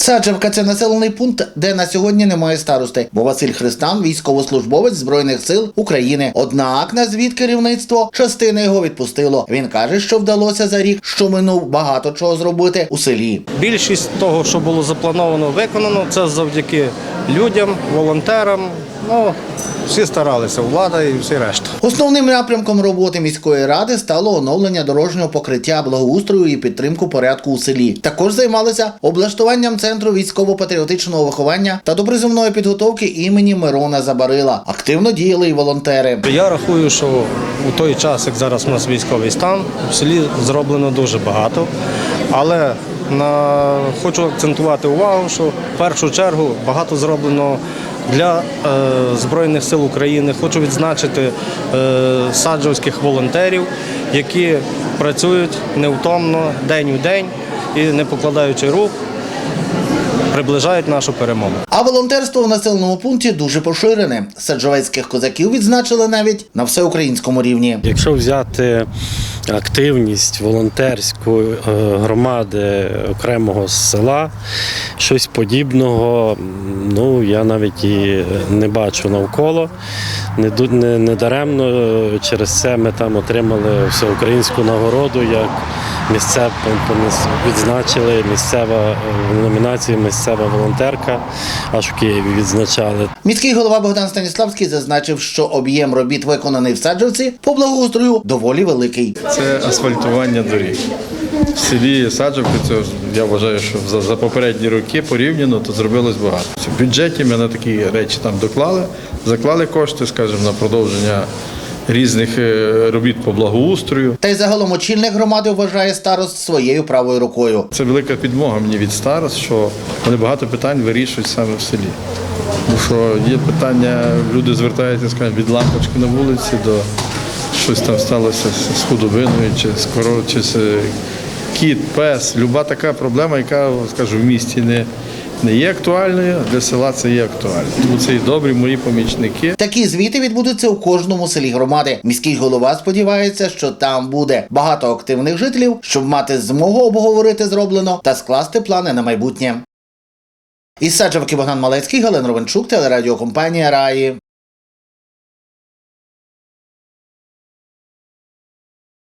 Саджавка це населений пункт, де на сьогодні немає старости, бо Василь Христан військовослужбовець Збройних сил України. Однак на звіт керівництво частини його відпустило. Він каже, що вдалося за рік, що минув багато чого зробити у селі. Більшість того, що було заплановано, виконано. Це завдяки людям, волонтерам. Ну, всі старалися, влада і всі решта. Основним напрямком роботи міської ради стало оновлення дорожнього покриття благоустрою і підтримку порядку у селі. Також займалися облаштуванням центру військово-патріотичного виховання та доброземної підготовки імені Мирона Забарила. Активно діяли й волонтери. Я рахую, що у той час, як зараз у нас військовий стан, в селі зроблено дуже багато. Але на... хочу акцентувати увагу, що в першу чергу багато зроблено для е, Збройних сил України. Хочу відзначити е, саджавських волонтерів, які працюють невтомно день у день і не покладаючи рук, приближають нашу перемогу. А волонтерство в населеному пункті дуже поширене. Саджавецьких козаків відзначили навіть на всеукраїнському рівні. Якщо взяти активність волонтерську е, громади окремого села, щось подібного, ну я навіть і не бачу навколо. Не даремно е, через це ми там отримали всеукраїнську нагороду, як місцев відзначили місцева е, в номінації місцева волонтерка, аж в Києві відзначали. Міський голова Богдан Станіславський зазначив, що об'єм робіт, виконаний в Саджавці, по благоустрою доволі великий. Це асфальтування доріг. В селі Саджавки, це я вважаю, що за, за попередні роки порівняно то зробилось багато. В бюджеті ми на такі речі там доклали, заклали кошти, скажімо, на продовження різних е, робіт по благоустрою. Та й загалом очільник громади вважає старост своєю правою рукою. Це велика підмога мені від старост, що вони багато питань вирішують саме в селі. Тому що є питання, люди звертаються скажімо, від лампочки на вулиці до щось там сталося з- худобиною, чи з коров, чи з е, кіт, пес. Люба така проблема, яка, скажу, в місті не, не є актуальною, для села це є актуально. Тому це і добрі мої помічники. Такі звіти відбудуться у кожному селі громади. Міський голова сподівається, що там буде багато активних жителів, щоб мати змогу обговорити зроблено та скласти плани на майбутнє. Із Саджавки Богдан Малецький, Галина Ровенчук, телерадіокомпанія Раї.